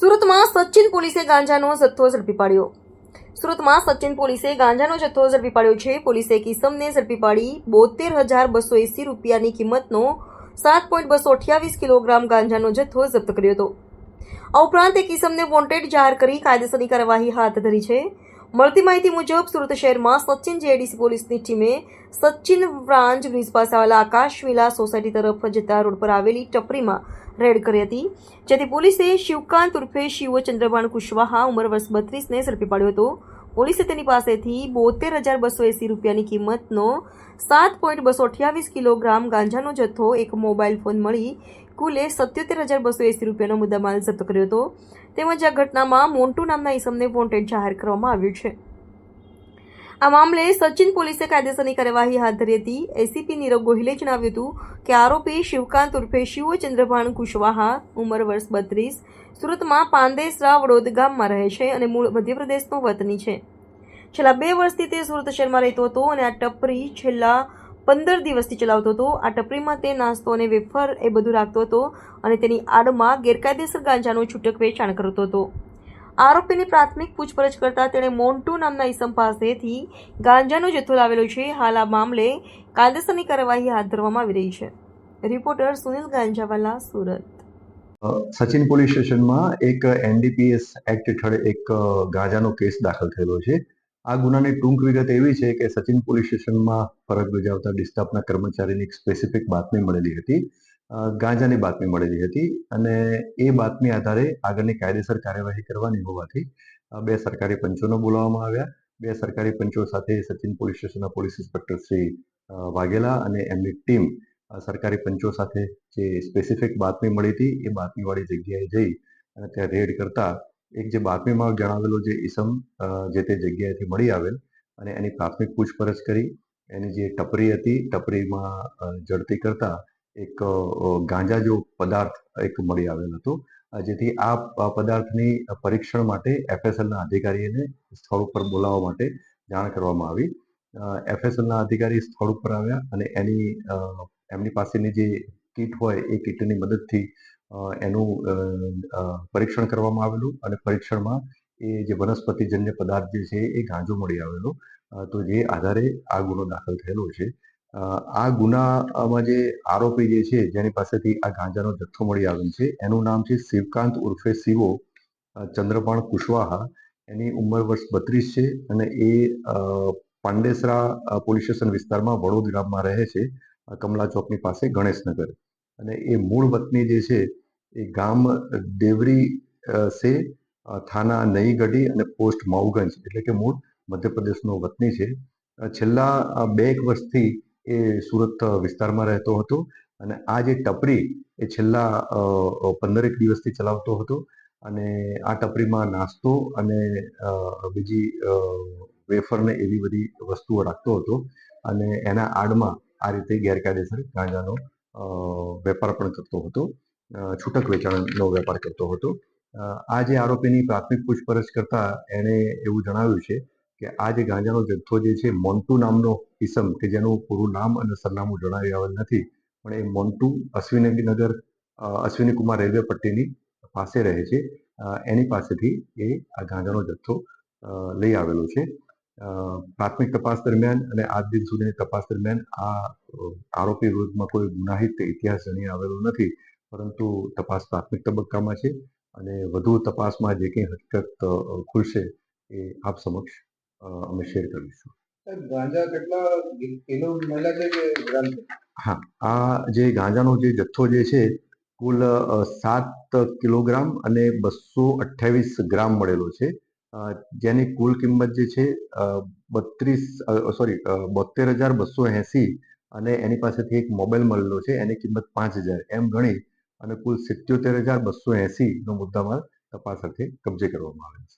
સુરતમાં સચિન પોલીસે ગાંજાનો જથ્થો ઝડપી પાડ્યો. સુરતમાં સચિન પોલીસે ગાંજાનો જથ્થો ઝડપી પાડ્યો છે. પોલીસે કિસમને ઝડપી પાડી બોતેર હજાર બસો એસી રૂપિયાની કિંમતનો સાત પોઈન્ટ બસો અઠ્યાવીસ કિલોગ્રામ ગાંજાનો જથ્થો જપ્ત કર્યો હતો. આ ઉપરાંત એ કિસમને વોન્ટેડ જાહેર કરી કાયદેસરની કાર્યવાહી હાથ ધરી છે. મળતી માહિતી મુજબ સુરત શહેરમાં સચિન જેડીસી પોલીસની ટીમે સચિન બ્રાન્ચ બ્રિજ પાસે આવેલા આકાશ વિલા સોસાયટી તરફ જતા રોડ પર આવેલી ટપરીમાં રેડ કરી હતી, જેથી પોલીસે શિવકાંત ઉર્ફે શિવ ચંદ્રભાન કુશવાહા ઉંમર વર્ષ બત્રીસને ઝડપી પાડ્યો હતો. પોલીસે તેની પાસેથી બોતેર હજાર બસો એસી રૂપિયાની કિંમતનો સાત પોઈન્ટ બસો અઠ્યાવીસ કિલોગ્રામ ગાંજાનો જથ્થો એક મોબાઈલ ફોન મળી કુલે સત્યોતેર હજાર બસો એસી રૂપિયાનો મુદ્દામાલ જપ્ત કર્યો હતો. તેમજ આ ઘટનામાં મોન્ટુ નામના ઇસમને વોન્ટેડ જાહેર કરવામાં આવ્યું છે. આ મામલે સચિન પોલીસે કાયદેસરની કાર્યવાહી હાથ ધરી હતી. એસીપી નીરવ ગોહિલે જણાવ્યું હતું કે આરોપી શિવકાંત ઉર્ફે શિવ ચંદ્રભાન કુશવાહા, ઉંમર વર્ષ બત્રીસ, સુરતમાં પાંદેસરા વડોદ ગામમાં રહે છે અને મૂળ મધ્યપ્રદેશનો વતની છે. છેલ્લા બે વર્ષથી તે સુરત શહેરમાં રહેતો હતો અને આ ટપરી છેલ્લા પંદર દિવસથી ચલાવતો હતો. આ ટપરીમાં તે નાસ્તો અને વેફર એ બધું રાખતો હતો અને તેની આડમાં ગેરકાયદેસર ગાંજાનું છૂટક વેચાણ કરતો હતો. આરોપીની પ્રાથમિક પૂછપરછ કરતા તેણે મોન્ટુ નામના ઈસમ પાસેથી ગાંજાનો જથ્થો લાવેલો છે. હાલ આ મામલે કાયદેસરની કાર્યવાહી હાથ ધરવામાં આવી રહી છે. રિપોર્ટર સુનિલ ગાંજાવાલા, સુરત. સચિન પોલીસ સ્ટેશનમાં એક એનડીપીએસ એક્ટ હેઠળ એક ગાંજાનો કેસ દાખલ થયેલો છે. આ ગુનાની ટૂંક વિગત એવી છે કે સચિન પોલીસ સ્ટેશનમાં ફરજ બજાવતા ડિસ્ટાફના કર્મચારીની એક સ્પેસિફિક બાતમી મળેલી હતી. ગાંજાની બાતમી મળેલી હતી અને એ બાતમી આધારે આગળની કાયદેસર કાર્યવાહી કરવાની હોવાથી બે સરકારી પંચોને બોલાવવામાં આવ્યા. બે સરકારી પંચો સાથે સચિન પોલીસ સ્ટેશનના પોલીસ ઇન્સ્પેક્ટર શ્રી વાઘેલા અને એમની ટીમ સરકારી પંચો સાથે જે સ્પેસિફિક બાતમી મળી હતી એ બાતમીવાળી જગ્યાએ જઈ અને ત્યાં રેડ કરતા એક જે બાતમીમાં જણાવેલો જે ઈસમ જે તે જગ્યાએથી મળી આવેલ અને એની પ્રાથમિક પૂછપરછ કરી, એની જે ટપરી હતી, ટપરીમાં જડતી કરતા એક ગાંજા જેવો પદાર્થ એક મળી આવેલ હતો. જેથી આ પદાર્થની પરીક્ષણ માટે એફએસએલના અધિકારીને સ્થળ ઉપર બોલાવવા માટે જાણ કરવામાં આવી. એફએસએલના અધિકારી સ્થળ ઉપર આવ્યા અને એની એમની પાસેની જે કીટ હોય એ કીટની મદદથી એનું પરીક્ષણ કરવામાં આવેલું અને પરીક્ષણમાં એ જે વનસ્પતિજન્ય પદાર્થ જે છે એ ગાંજો મળી આવેલો. તો જે આધારે આ ગુનો દાખલ થયેલો છે. આ ગુનામાં જે આરોપી જે છે જેની પાસેથી આ ગાંજાનો જથ્થો મળી આવેલ છે, એનું નામ છે શિવકાંત ઉર્ફે શિવો ચંદ્રપાણ કુશવાહા. એની ઉંમર વર્ષ બત્રીસ છે અને એ પાંડેસરા પોલીસ સ્ટેશન વિસ્તારમાં વડોદ ગામમાં રહે છે કમલા ચોકની પાસે ગણેશનગર. અને એ મૂળ વતની જે છે, એ ગામ દેવરી છે થાના નઈગઢી અને પોસ્ટ માઉગંજ એટલે કે મૂળ મધ્યપ્રદેશનો વતની છે. છેલ્લા બે એક વર્ષથી એ સુરત વિસ્તારમાં રહેતો હતો અને આ જે ટપરી એ છેલ્લા પંદરેક દિવસથી ચલાવતો હતો અને આ ટપરીમાં નાસ્તો અને બીજી વેફરને એવી બધી વસ્તુઓ રાખતો હતો અને એના આડમાં આ રીતે ગેરકાયદેસર ગાંજાનો વેપાર પણ કરતો હતો. છૂટક વેચાણનો વેપાર કરતો હતો. આ જે આરોપીની પ્રાથમિક પૂછપરછ કરતા એણે એવું જણાવ્યું છે કે આ જે ગાંજાનો જથ્થો જે છે, મોન્ટુ નામનો ઇસમ કે જેનું પૂરું નામ અને સરનામું જણાવી આવેલ નથી, પણ એ મોન્ટુ અશ્વિનીનગર અશ્વિની કુમાર રેલવે પટ્ટીની પાસે રહે છે. એની પાસેથી એ આ ગાંજાનો જથ્થો લઈ આવેલો છે. પ્રાથમિક તપાસ દરમિયાન અને આજ દિન સુધીની તપાસ દરમિયાન આ આરોપી વિરુદ્ધમાં કોઈ ગુનાહિત ઇતિહાસ જણી આવેલો નથી પરંતુ તપાસ પ્રાથમિક તબક્કામાં છે અને વધુ તપાસમાં જે કંઈ હકીકત ખુલશે એ આપ સમક્ષ અમે શેર કરીશું. ગાંજા કેટલા કિલો મળ્યા છે કે ગ્રામ હા આ જે ગાંજાનો જે જથ્થો જે છે કુલ સાત કિલોગ્રામ અને બસો અઠ્યાવીસ ગ્રામ મળેલો છે. જેની કુલ કિંમત જે છે બત્રીસ સોરી બોતેર હજાર બસો એંસી અને એની પાસેથી એક મોબાઈલ મળેલો છે, એની કિંમત પાંચ હજાર. એમ ગણી અને કુલ સિત્યોતેર હજાર બસો એંસીનો મુદ્દામાલ તપાસ અર્થે કબજે કરવામાં આવેલ છે.